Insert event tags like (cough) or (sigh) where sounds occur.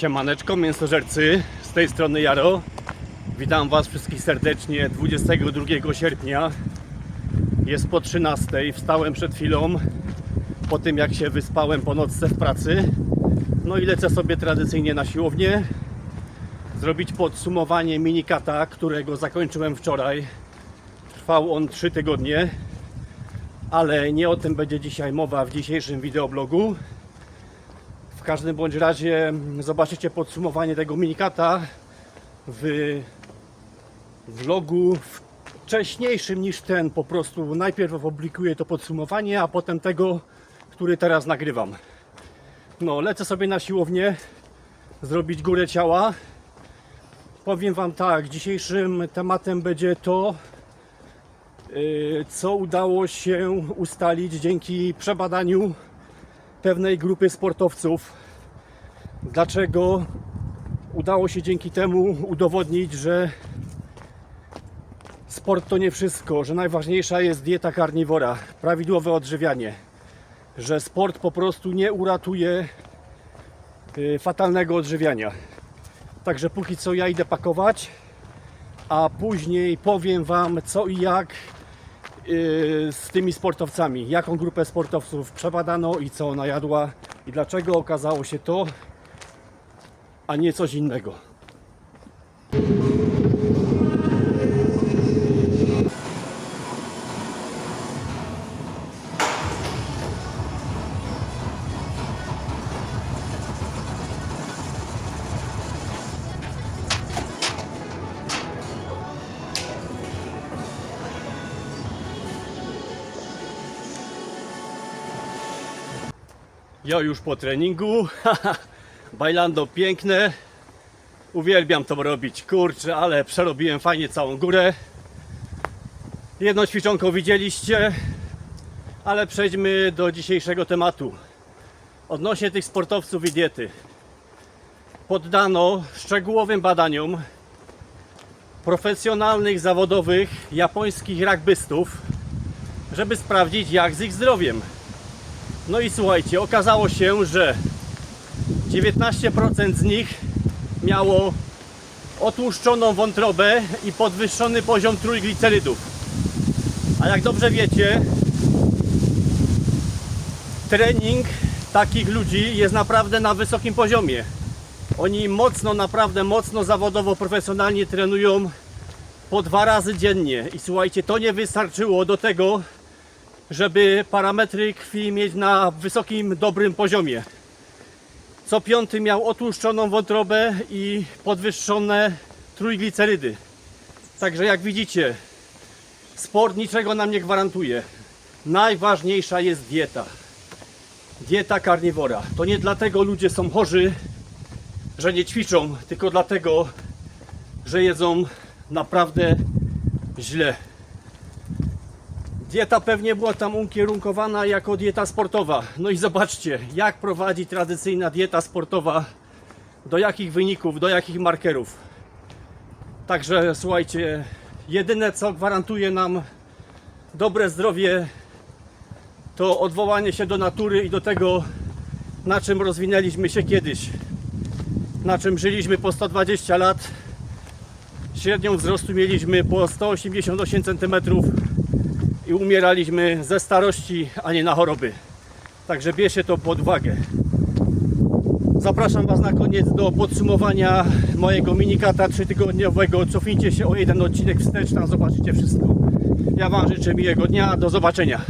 Siemaneczko, mięsożercy, z tej strony Jaro. Witam Was wszystkich serdecznie 22 sierpnia. Jest po 13, wstałem przed chwilą, po tym jak się wyspałem po nocce w pracy. No i lecę sobie tradycyjnie na siłownię, zrobić podsumowanie minikata, którego zakończyłem wczoraj. Trwał on 3 tygodnie, ale nie o tym będzie dzisiaj mowa w dzisiejszym wideoblogu. W każdym bądź razie zobaczycie podsumowanie tego minikata w vlogu wcześniejszym niż ten. Po prostu najpierw opublikuję to podsumowanie, a potem tego, który teraz nagrywam. No, lecę sobie na siłownię zrobić górę ciała. Powiem Wam tak, dzisiejszym tematem będzie to, yy, co udało się ustalić dzięki przebadaniu pewnej grupy sportowców. Dlaczego udało się dzięki temu udowodnić, że sport to nie wszystko, że najważniejsza jest dieta karniwora, prawidłowe odżywianie, że sport po prostu nie uratuje y, fatalnego odżywiania. Także póki co ja idę pakować, a później powiem Wam co i jak z tymi sportowcami, jaką grupę sportowców przebadano i co ona jadła i dlaczego okazało się to, a nie coś innego. Ja już po treningu. (laughs) Bailando piękne. Uwielbiam to robić. Kurczę, ale przerobiłem fajnie całą górę. Jedną ćwiczonką widzieliście, ale przejdźmy do dzisiejszego tematu. Odnośnie tych sportowców i diety. Poddano szczegółowym badaniom profesjonalnych, zawodowych japońskich rugbystów, żeby sprawdzić jak z ich zdrowiem. No i słuchajcie, okazało się, że 19% z nich miało otłuszczoną wątrobę i podwyższony poziom trójglicerydów. A jak dobrze wiecie, trening takich ludzi jest naprawdę na wysokim poziomie. Oni mocno, naprawdę mocno zawodowo, profesjonalnie trenują po dwa razy dziennie. I słuchajcie, to nie wystarczyło do tego, żeby parametry krwi mieć na wysokim, dobrym poziomie. Co piąty miał otłuszczoną wątrobę i podwyższone trójglicerydy. Także jak widzicie, sport niczego nam nie gwarantuje. Najważniejsza jest dieta. Dieta karniwora. To nie dlatego ludzie są chorzy, że nie ćwiczą, tylko dlatego, że jedzą naprawdę źle. Dieta pewnie była tam ukierunkowana jako dieta sportowa. No i zobaczcie, jak prowadzi tradycyjna dieta sportowa, do jakich wyników, do jakich markerów. Także słuchajcie, jedyne co gwarantuje nam dobre zdrowie, to odwołanie się do natury i do tego, na czym rozwinęliśmy się kiedyś. Na czym żyliśmy po 120 lat. Średnią wzrostu mieliśmy po 188 cm i umieraliśmy ze starości, a nie na choroby. Także bierzcie to pod uwagę. Zapraszam Was na koniec do podsumowania mojego minikata trzytygodniowego. Cofnijcie się o jeden odcinek wstecz, tam zobaczycie wszystko. Ja Wam życzę miłego dnia, do zobaczenia.